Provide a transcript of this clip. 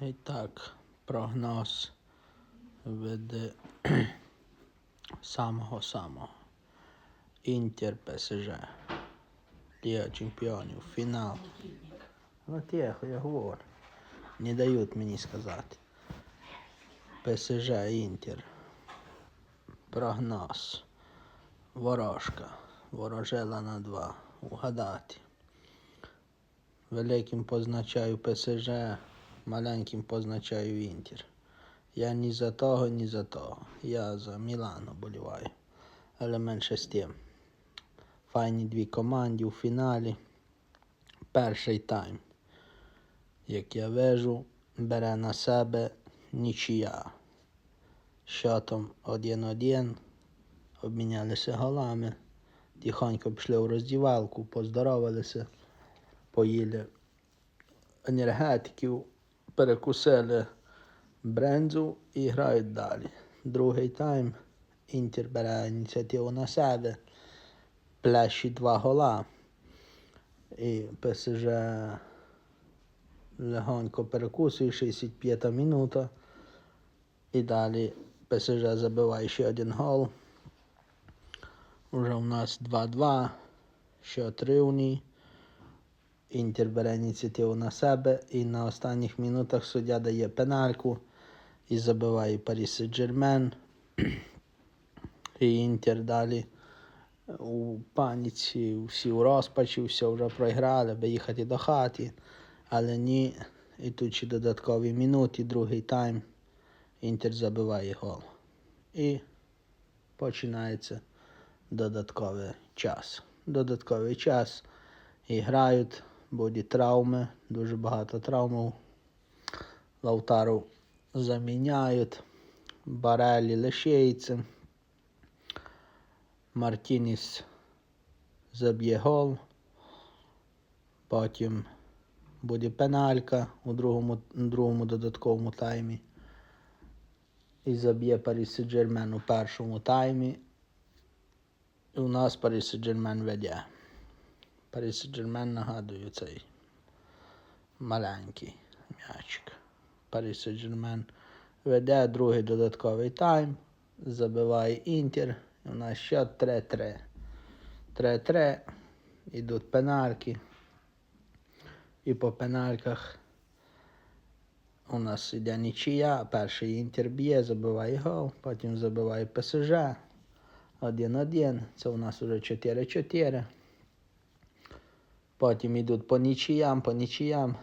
І так, прогноз від самого-самого. Інтер ПСЖ. Ліга чемпіонів, фінал. Ну тихо, я говорю. Не дають мені сказати. ПСЖ Інтер. Прогноз. Ворожка. Ворожела на два. Угадати. Великим позначаю ПСЖ, маленьким позначаю Інтер. Я ні за того, ні за того. Я за Мілану боліваю. Але менше з тим. Файні дві команди у фіналі. Перший тайм. Як я вижу, бере на себе нічия. Щотом 1-1. Обмінялися голами. Тихонько пішли у роздівалку, поздоровалися, поїли енергетиків, перекусили брензу і грають далі. Другий тайм. Інтер бере ініціативу на себе, плещить два гола. І ПСЖ легонько перекусує, 65 минута. І далі ПСЖ забиває ще один гол. Уже у нас 2-2, що рівні. Інтер бере ініціативу на себе і на останніх минутах суддя дає пенальку і забиває Парі Сен-Джермен. І Інтер далі у паніці, всі у розпачі, все вже програли, би їхати до хати. Але ні, і тут ще додаткові минути, другий тайм. Інтер забиває гол. І починається додатковий час. Додатковий час. І грають, будуть травми, дуже багато травм. Лаутару заміняють, Барелі лишається. Мартініс заб'є гол. Потім буде пеналька у другому, другому додатковому таймі. І заб'є Парі Сен-Джермен у першому таймі. І у нас Парі Сен-Джермен веде. Парі Сен-Джермен нагадую цей маленький м'ячик. Парі Сен-Джермен веде другий додатковий тайм. Забиває Інтер. І у нас ще 3-3. 3-3. Ідуть пенальки. І по пенальках у нас іде нічия. Перший інтер б'є, забиває гол, потім забиває ПСЖ. 1-1. Це у нас вже 4-4. Потім йдуть по нічиям, по нічиям.